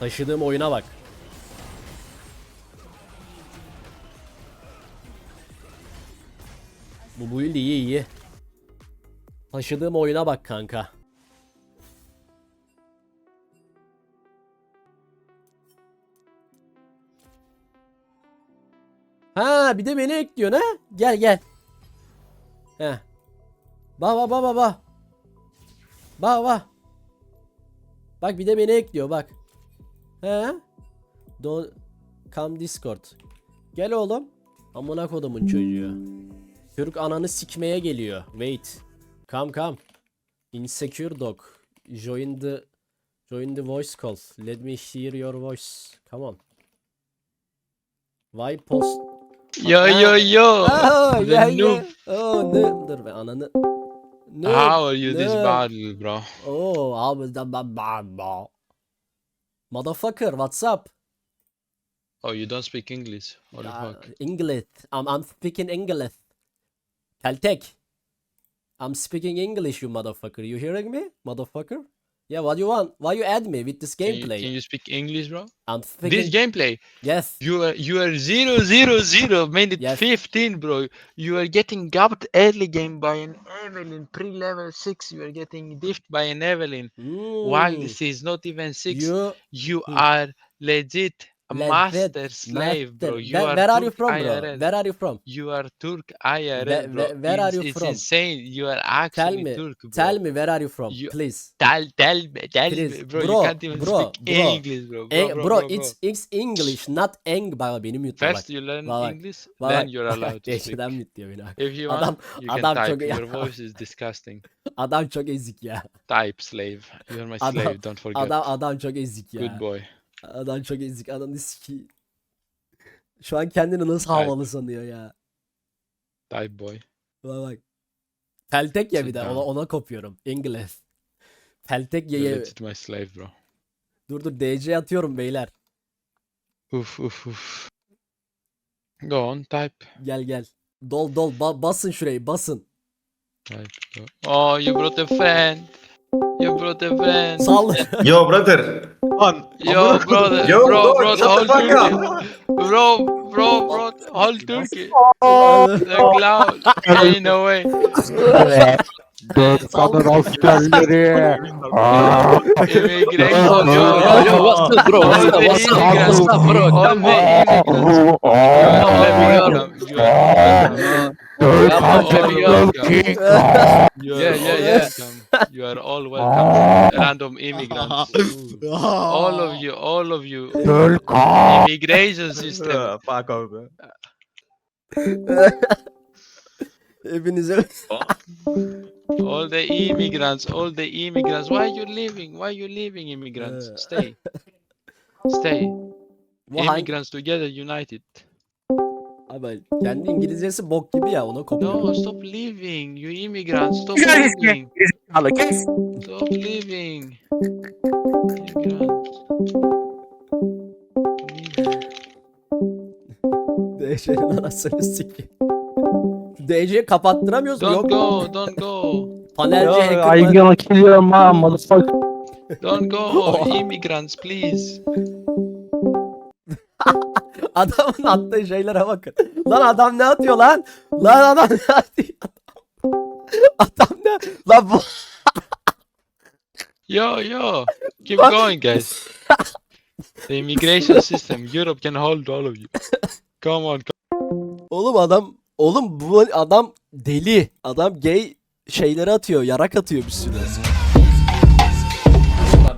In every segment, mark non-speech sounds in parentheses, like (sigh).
Taşıdığım oyuna bak. Bu build iyi iyi. Taşıdığım oyuna bak kanka. Ha bir de beni ekliyorsun ha? Gel gel. He. Ba ba ba ba ba. Ba ba. Bak bir de beni ekliyor bak. He? Don Come Discord. Gel oğlum. Amına kodumun çocuğu. Türk ananı sikmeye geliyor. Wait. Come come. Insecure dog. Join the join the voice call. Let me hear your voice. Come on. Why post? Yo yo yo. The yeah, yeah. Oh, ne? Dur be ananı. Noob, How are you this battle, bro? Oh, abi da ba ba ba. Motherfucker, what's up? Oh, you don't speak English. What the fuck? English. I'm I'm speaking English. Caltech. I'm speaking English, you motherfucker. You hearing me, motherfucker? Yeah, what do you want? Why you add me with this Can you, gameplay? can you speak English, bro? I'm speaking. This gameplay, yes. you are you are zero zero zero minute Yes. fifteen, bro. You are getting gapped early game by an Evelyn pre-level six. You are getting diffed by an Evelyn. While Mm, this is not even six, you, you Hmm. are legit a Legit master slave, bro. You Where, are where are you from, bro? IRL. Where are you from? You are Turk IRL, Where- bro. where- where are It's- you it's from? insane. You are Tell actually me. Turk, bro. Tell me where are you from, You- please. Tell, tell me, tell Please, me, bro. bro, you can't even bro, speak bro. English, bro. Bro, Eh, bro, bro, bro, it's it's English, not eng. Bak benim yutma bak. First you learn Bak, bak. English, Bak, then bak. you're allowed (laughs) to speak. Geçiden bitiyor beni bak. If you want, Adam- you can adam type. çok- Your (laughs) voice is disgusting. Adam çok ezik ya. Type slave. You're my Adam- slave. Don't forget. Adam adam çok ezik ya. Good boy. Adam çok ezik. Ananı sikeyim. Şu an kendini nasıl Type. havalı sanıyor ya. Type boy. Bak bak. Peltek ya bir de ona, ona kopuyorum. İngiliz. Peltek ye legit my slave, bro. Dur dur DC atıyorum beyler. Oof, oof, oof. Go on, type. Gel gel. Dol dol ba- basın şurayı basın. Type. Go. Oh, you brought a friend. Brought a friend. Sal. Yo (laughs) brother. Lan. Yo, brother, Yo, bro, bro, bro, whole the fuck Turkey. Bro, bro, bro, whole Turkey. The cloud. Ain't no way. Kadın askerleri. Immigration. Yo, Yo, yo, what's up, bro? The What's up, immigrants. what's up, bro? All the immigrants. (laughs) You are all (laughs) welcome. You are all welcome. Yeah, yeah, yeah. welcome. You are all welcome. Random immigrants. (laughs) All of oh. you, all of you. Immigration system. Fuck off. man. Hepinize All the immigrants, all the immigrants. Why are you leaving? Why are you leaving, immigrants? Stay. Stay. bu hangi Immigrants together, united. Abi kendi İngilizcesi bok gibi ya ona kopuyorum. No, stop leaving. You immigrants, stop leaving. Stop leaving. Immigrants. DC'nin anasını sikeyim. DC'yi kapattıramıyoruz mu? Yok. Don't go, don't go. Panelci hacker I var. gonna kill your mom, motherfucker. Don't go, (laughs) immigrants, please. Adamın attığı şeylere bakın. (laughs) Lan adam ne atıyor lan? Lan adam ne atıyor? Adam ne? Lan bu Yo, yo, keep going, guys. The immigration system, Europe can hold all of you. Come on, Oğlum adam Oğlum bu adam deli. Adam gay şeyleri atıyor. Yarak atıyor bir sürü.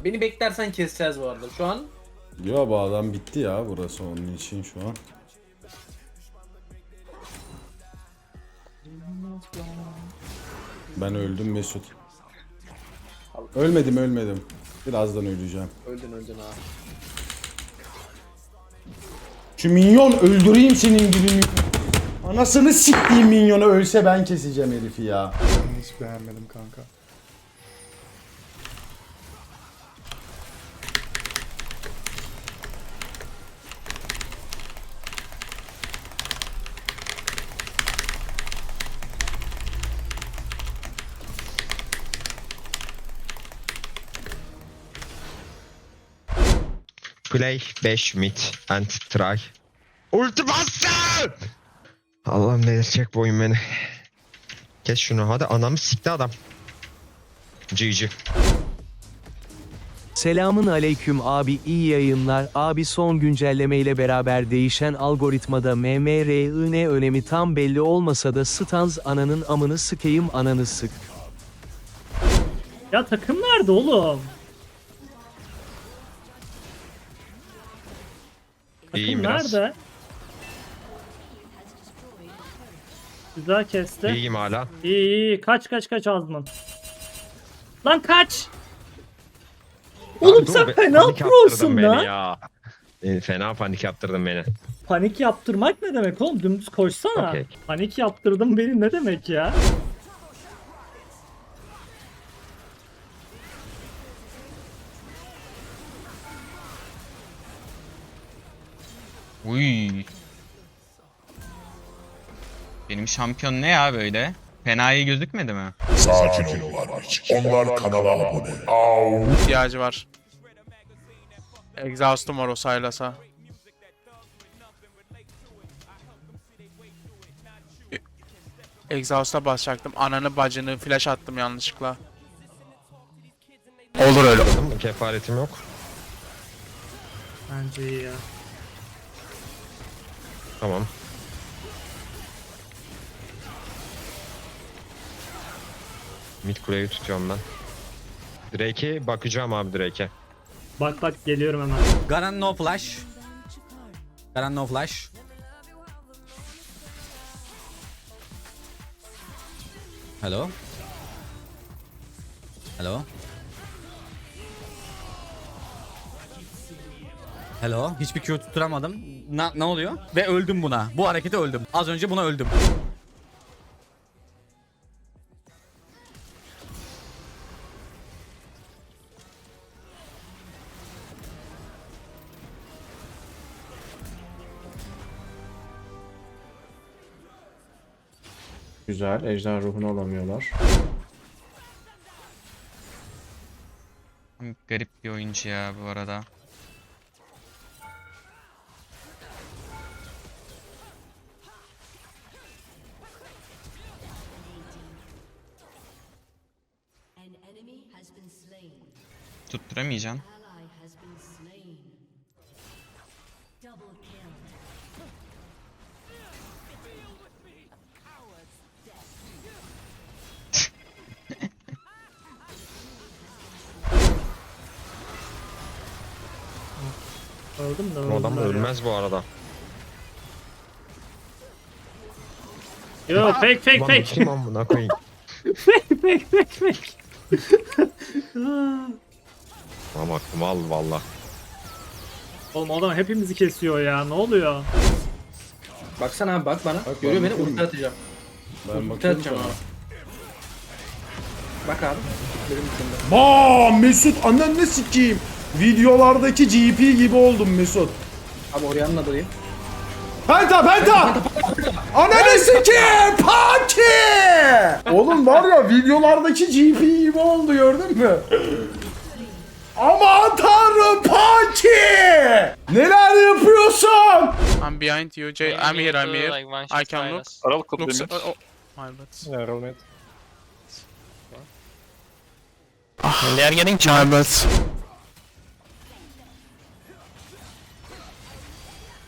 Beni beklersen keseceğiz bu arada. Şu an Yo bu adam bitti ya burası onun için şu an. Ben öldüm Mesut. Ölmedim ölmedim. Birazdan öleceğim. öldün öldün ha. Şu minyon öldüreyim senin gibi mi? Anasını siktiğim minyonu ölse ben keseceğim herifi ya. Hiç beğenmedim kanka. Play 5 mid and try. Ulti bastı! Allah'ım delirtecek bu oyun beni. Kes şunu hadi anamı sikti adam. GG. Selamın aleyküm abi iyi yayınlar. Abi son güncelleme ile beraber değişen algoritmada MMR'ın önemi tam belli olmasa da stans ananın amını sıkayım ananı sık. Ya takım nerede oğlum? İyiyim biraz. nerede? Güzel kesti. İyiyim hala. İyi iyi kaç kaç kaç Azman. Lan kaç. Oğlum Dur sen be, fena panik prosun yaptırdın beni lan. ya. E, Fena panik yaptırdın beni. Panik yaptırmak ne demek oğlum? Dümdüz koşsana. Okey. Panik yaptırdın beni ne demek ya? Uy. Benim şampiyon ne ya böyle? Fena iyi gözükmedi mi? Sakin ol Barbaç. Onlar kanala abone. Au. İhtiyacı var. Exhaust'um var o Sylas'a. Exhaust'a basacaktım. Ananı bacını flash attım yanlışlıkla. Olur öyle. Kefaretim yok. Bence iyi ya. Tamam. Mid kuleyi tutuyorum ben. Drake'e bakacağım abi Drake'e. Bak bak geliyorum hemen. Garan no flash. Garan no flash. Hello. Hello. Hello. Hiçbir Q tutturamadım. Ne, ne oluyor? Ve öldüm buna. Bu harekete öldüm. Az önce buna öldüm. Güzel. Ejder ruhunu alamıyorlar. Garip bir oyuncu ya bu arada. Tutturamayacağım. Öldüm de Bu adam öldüm. ölmez bu arada. Yo fake fake Ulan bu fake. kim amına koyayım? (laughs) fake fake fake. (laughs) Ama mal valla. Oğlum adam hepimizi kesiyor ya. Ne oluyor? Baksana abi bak bana. Bak, Görüyor ben beni bakıyorum. ulti atacağım. Ben Ulti bakıyorum atacağım sana. abi. Bak abi. Aa Mesut ananı sikeyim. Videolardaki GP gibi oldum Mesut. Abi Orianna'da dayım. Penta penta! Ananı sikeyim! Paki! Oğlum var ya videolardaki GP gibi oldu gördün mü? Aman tanrım Paki! Neler yapıyorsun? I'm behind you, Jay. I'm here, I'm here. I can look. Look, s- oh, oh. My bad. They are getting My bad.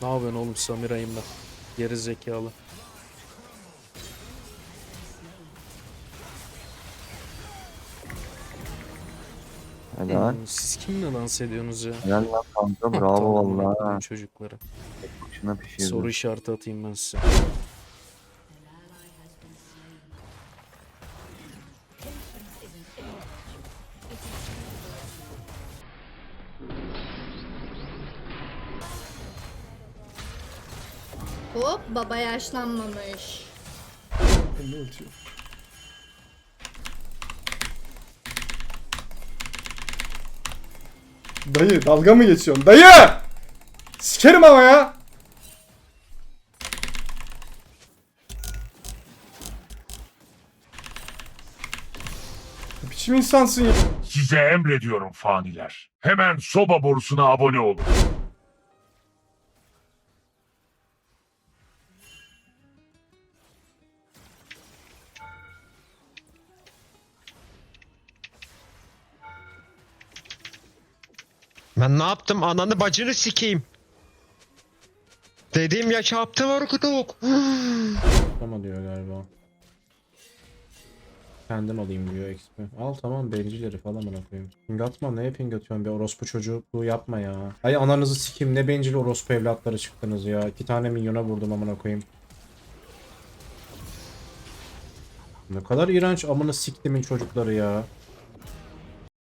Ne yapıyorsun oğlum Samiray'ım ben. Geri zekalı. Helal. Hmm, Siz kimle dans ediyorsunuz ya? Helal lan kanka (laughs) bravo Tamam, valla. koyayım Çocuklara. Şuna pişirdim. Soru işareti atayım ben size. Hop baba yaşlanmamış. Ne atıyor? Dayı dalga mı geçiyorsun? Dayı! Sikerim ama ya. Biçim insansın ya? Size emrediyorum faniler. Hemen soba borusuna abone olun. Ben ne yaptım? Ananı bacını sikeyim. Dediğim ya çarptı var kuduk. (sighs) Ama diyor galiba. Kendim alayım diyor XP. Al tamam bencilleri falan bana koyayım. Ping atma neye ping atıyorsun be orospu çocuğu yapma ya. Ay ananızı sikeyim ne bencil orospu evlatları çıktınız ya. İki tane milyona vurdum amına koyayım. Ne kadar iğrenç amına siktimin çocukları ya.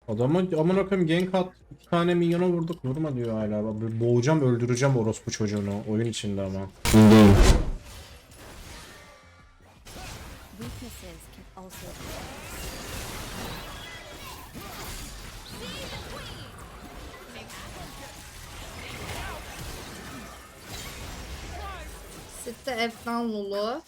Adama amına koyayım gank at. İki tane milyona vurduk. Vurma diyor hala. Boğacağım öldüreceğim orospu çocuğunu. Oyun içinde ama. Sitte Efnan Lulu.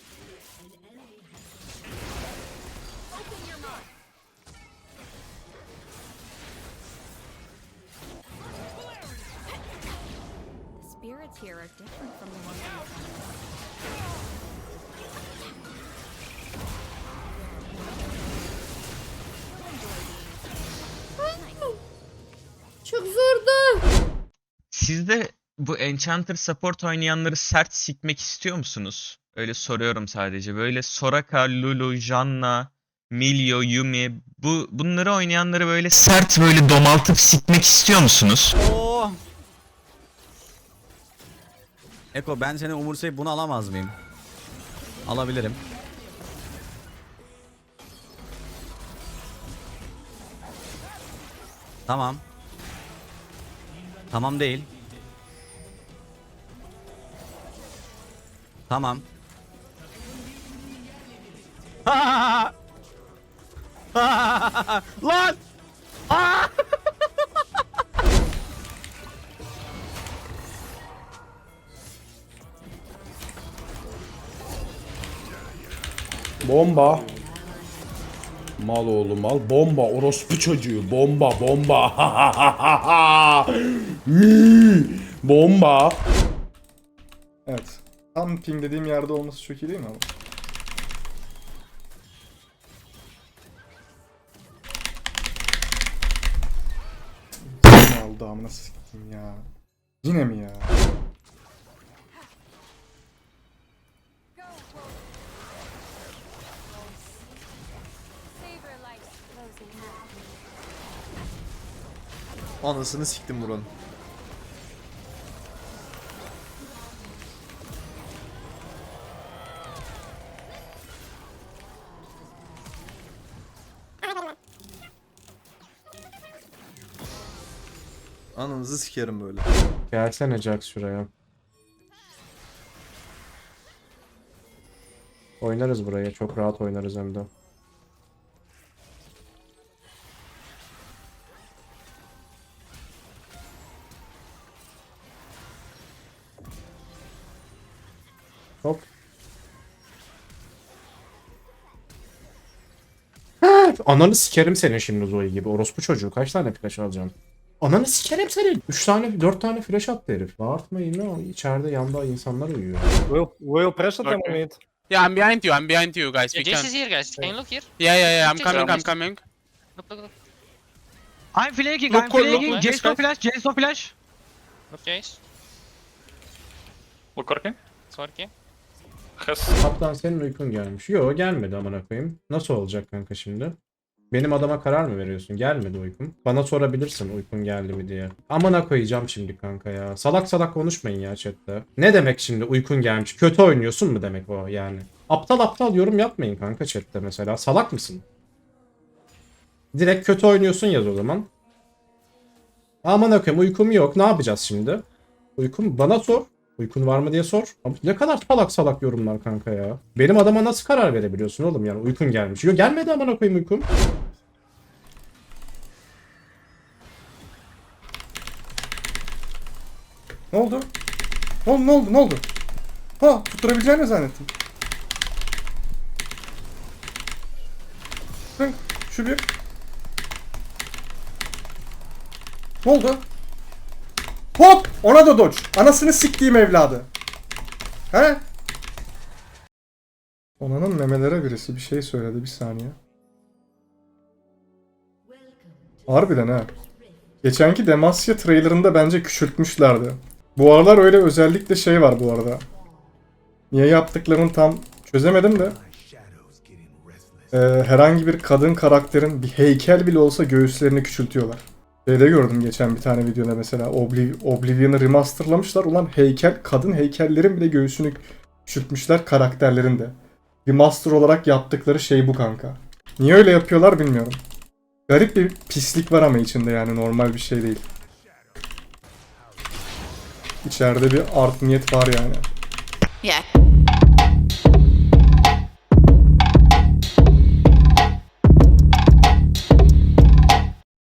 Different from the ones in Çok zordu. Siz de bu Enchanter support oynayanları sert sikmek istiyor musunuz? Öyle soruyorum sadece. Böyle Soraka, Lulu, Janna, Milio, Yumi bu bunları oynayanları böyle sert böyle domaltıp sikmek istiyor musunuz? Oo. Eko ben seni umursayıp bunu alamaz mıyım? Alabilirim. Tamam. Tamam değil. Tamam. (laughs) Lan! Bomba. Mal oğlu mal. Bomba. Orospu çocuğu. Bomba. Bomba. (laughs) Bomba. Evet. Tam ping dediğim yerde olması çok iyi değil mi ama? aldı amına sikeyim ya. Yine mi ya? Anasını siktim buranın. Ananızı sikerim böyle. Gelsene Jax şuraya. Oynarız buraya. Çok rahat oynarız hem de. Hop. Ananı sikerim senin şimdi Zoe gibi. Orospu çocuğu. Kaç tane flash alacaksın? Ananı sikerim senin. 3 tane 4 tane flash attı herif. Bağırtmayın ne o? İçeride yanda insanlar uyuyor. Will, will pressure them on it. Yeah, I'm behind you. I'm behind you, guys. We Jace can. is here guys. Can you look here? Yeah, yeah, yeah. I'm coming. I'm coming. Look look look. I'm flanking, Look, I'm look, flanking. look, Jace no look. flash, Jace no flash. Look Jace. Look working. It's working. Has. Kaptan senin uykun gelmiş. Yo gelmedi amına koyayım. Nasıl olacak kanka şimdi? Benim adama karar mı veriyorsun? Gelmedi uykum. Bana sorabilirsin uykun geldi mi diye. Amına koyacağım şimdi kanka ya. Salak salak konuşmayın ya chatte. Ne demek şimdi uykun gelmiş? Kötü oynuyorsun mu demek o yani? Aptal aptal yorum yapmayın kanka chatte mesela. Salak mısın? Direkt kötü oynuyorsun yaz o zaman. Aman koyayım uykum yok. Ne yapacağız şimdi? Uykum bana sor. Uykun var mı diye sor. Ne kadar salak salak yorumlar kanka ya. Benim adama nasıl karar verebiliyorsun oğlum yani uykun gelmiş. Yo gelmedi amına koyayım uykum. Ne oldu? Oldu ne oldu ne oldu? Ha tutturabileceğini zannettim. Hı, Şu bir. Ne oldu? Hop! Ona da dodge. Anasını siktiğim evladı. He? Onanın memelere birisi bir şey söyledi bir saniye. Harbiden ha. Geçenki Demacia trailerında bence küçültmüşlerdi. Bu aralar öyle özellikle şey var bu arada. Niye yaptıklarını tam çözemedim de. Ee, herhangi bir kadın karakterin bir heykel bile olsa göğüslerini küçültüyorlar. Şeyde gördüm geçen bir tane videoda mesela Obliv- Oblivion'ı remasterlamışlar. Ulan heykel, kadın heykellerin bile göğsünü küçültmüşler karakterlerin de. Remaster olarak yaptıkları şey bu kanka. Niye öyle yapıyorlar bilmiyorum. Garip bir pislik var ama içinde yani normal bir şey değil. İçeride bir art niyet var yani. Yeah.